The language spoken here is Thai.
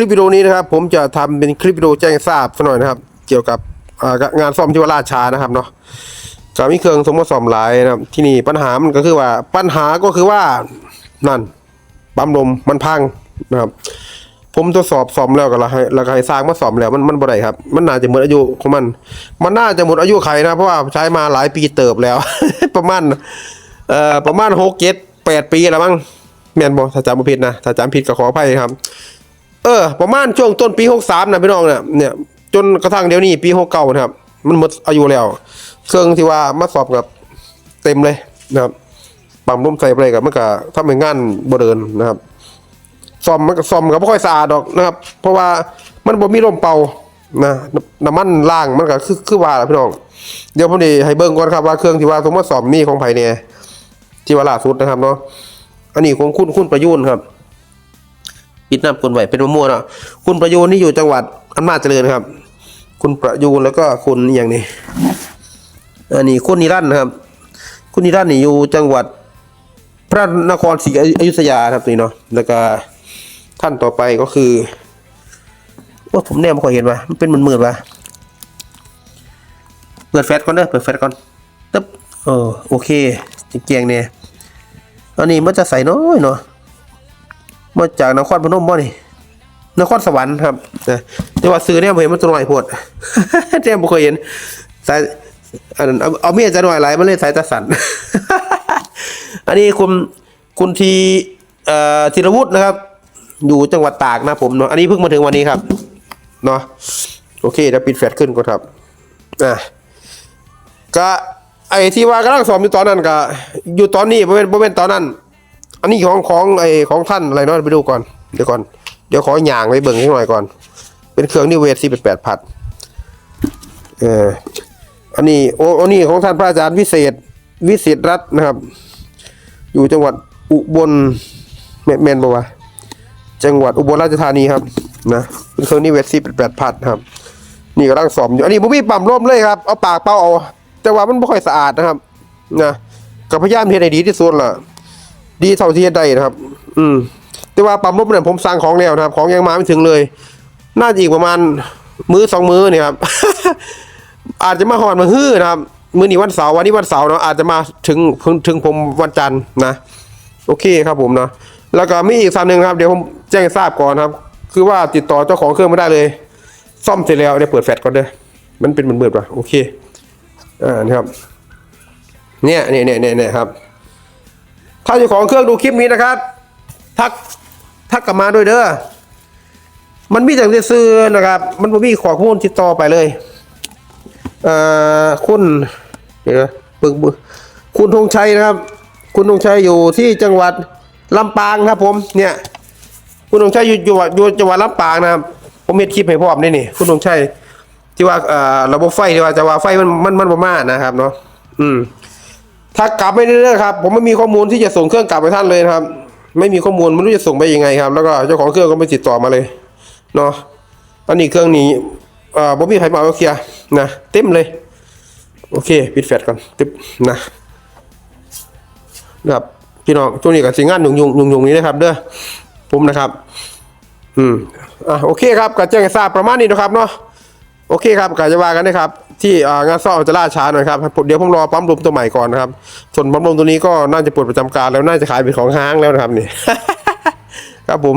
ลิปวิดีโอนี้นะครับ ผมจะทำเป็นคลิปวิดีโอแจ้งทราบสักหน่อยนะครับ เกี่ยวกับงานซ่อมที่ว่าราชานะครับเนาะก็มีเครื่องสมมติซ่อมหลายนะครับ ที่นี่ปัญหามันก็คือว่าปัญหาก็คือว่านั่นปั๊มลมมันพังนะครับผมทดสอบซ่อมแล้วก็แล้วให้แล้วก็ให้สร้างมาซ่อมแล้วมันมันบ่ได้ครับ มันน่าจะหมดอายุของมัน มันน่าจะหมดอายุไขนะ เพราะว่าใช้มาหลายปีเติบแล้ว ประมาณเอ่อประมาณหกเจ็ดแปดปีแล้วมั้งแม่นบ่ถ้าจำผิดนะถ้าจำผิดก็ขออภัยครับ เออ ประมาณช่วงต้นปีหกสามนะพี่น้องเนี่ยเนี่ยจนกระทั่งเดี๋ยวนี้ปีหกเก้านะครับ มันหมดอายุแล้ว เครื่องที่ว่ามาสอบกับเต็มเลยนะครับปั๊มลมใส่ไปเลยกับมันก็ทำให้งานบ่เดินนะครับซ่อมมันก็ซ่อมก็บ่ค่อยสะอาดดอกนะครับ เพราะว่ามันบ่มีลมเป่านะน้ำมันล่างมันก็คือคือว่าลพี่น้อง เดี๋ยวผมนี่ให้เบิ่งก่อนครับว่าเครื่องที่ว่าสมมติซ่อมนี่ของไผเนี่ยที่ว่าล่าสุดนะครับเนาะอันนี้ของคุณคุณประยุนครับ ปิดน้ำคนไหวเป็นมะม่วงเนาะคุณประยูนนี่อยู่จังหวัดอำนาจเจริญครับ คุณประยูนแล้วก็คุณอย่างนี้อันนี้คุณนิรันดร์นะครับ คุณนิรันดร์นี่อยู่จังหวัด พระนครศรีอยุธยาครับนี่เนาะแล้วก็ท่านต่อไปก็คือว่าผมแนมไม่ค่อยเห็นว่ะมันเป็นมืดๆว่ะเปิดแฟลชก่อนเด้อเปิดแฟลชก่อนตึ๊บเออโอเคจริงเนี่ยอันนี้มันจะใส่น้อยเนาะ มาจากนครพนมบ่นี่นครสวรรค์ครับแต่ว่าซื้อเนี่ยผมเห็นมันตัวหน่อยโพดเนี่ยผมเคยเห็นสายอันนั้นเอาเอาเมียจะหน่อยไหลายมันเลยสายตาสันอันนี้คุณคุณทีเอ่อธีรวุฒินะครับ อยู่จังหวัดตากนะผมเนาะอันนี้เพิ่งมาถึงวันนี้ครับเนาะโอเคเดี๋ยวปิดแฟลชขึ้นก่อนครับอะก็ไอ้ที่ว่ากำลังสอบอยู่ตอนนั้นก็อยู่ตอนนี้บ่เป็นบ่เป็นตอนนั้น อันนี้ของของไอของท่านอะไรเนาะไปดูก่อนเดี๋ยวก่อน เดี๋ยวขอหย่างไปเบิ่งให้หน่อยก่อน เป็นเครื่องนิเวศที่เป็นแปดพัดเอออันนี้โอ้อันนี้ของท่านพระอาจารย์วิเศษวิเศษรัตน์นะครับ อยู่จังหวัดอุบลแม่นแมนบอกว่าจังหวัดอุบลราชธานีครับนะเป็นเครื่องนิเวศที่เป็นแปดพัดครับ นี่กำลังสอมอยู่อันนี้ผมมีปั๊มลมเลยครับเอาปากเป่าเอาแต่ว่ามันไม่ค่อยสะอาดนะครับนะก็พยายามเฮ็ดใหดีที่สุดล่ะ ดีเท่าที่จะได้นะครับ อืม แต่ว่าปั๊มลมเนี่ยผมสั่งของแล้วนะครับ ของยังมาไม่ถึงเลย น่าจะอีกประมาณมื้อสองมื้อเนี่ยครับ อาจจะมาหอนมาฮื้อนะครับ มื้อนี้วันเสาร์วันนี้วันเสาร์เนาะอาจจะมาถึงถึงถึงผมวันจันทร์นะ โอเคครับผมเนาะแล้วก็มีอีกสามหนึ่งครับ เดี๋ยวผมแจ้งให้ทราบก่อนครับ คือว่าติดต่อเจ้าของเครื่องไม่ได้เลย ซ่อมเสร็จแล้วเดี๋ยวเปิดแฟลชก่อนเด้อมันเป็นเหมือนๆป่ะโอเคอ่านี่ครับ เนี่ยเนี่ยเนี่ยเนี่ยเนี่ยครับ ถ้าเจ้าของเครื่องดูคลิปนี้นะครับ ทักทักกลับมาด้วยเด้อมันมีแต่ซื้อๆนะครับ มันบ่มีข้อมูลติดต่อไปเลยเอ่อคุณเดี๋ยวนะปึกบึกคุณธงชัยนะครับ คุณธงชัยอยู่ที่จังหวัดลำปางครับ ผมเนี่ย คุณธงชัยอยู่อยู่อยู่จังหวัดลำปางนะครับ ผมเห็นคลิปให้พร้อมนี่นี่คุณธงชัยที่ว่าเอ่อระบบไฟที่ว่าจะว่าไฟมันมันมันประมาณนะครับเนาะอืม ถ้ากลับไม่ได้เลยครับ ผมไม่มีข้อมูลที่จะส่งเครื่องกลับไปท่านเลยนะครับ ไม่มีข้อมูลไม่รู้จะส่งไปยังไงครับ แล้วก็เจ้าของเครื่องก็ไม่ติดต่อมาเลยเนาะอันนี้เครื่องนี้เอ่อบ่มีใครมาเอเคลียนะเต็มเลย โอเค ปิดแฟลชก่อนตึ๊บนะนะครับพี่น้องช่วงนี้กับสิงานยุ่งยุ่งยุ่งยุ่งนี้นะครับ เด้อผมนะครับ อืมอะโอเคครับก็แจ้งให้ทราบประมาณนี้นะครับเนาะโอเคครับกาจะว่ากันนะครับ ที่งานซ่อมจะล่าช้าหน่อยครับเดี๋ยวผมรอปั๊มลมตัวใหม่ก่อนนะครับส่วนปั๊มลมตัวนี้ก็น่าจะปลดประจำการแล้วน่าจะขายเป็นของห้างแล้วนะครับนี่ ครับผม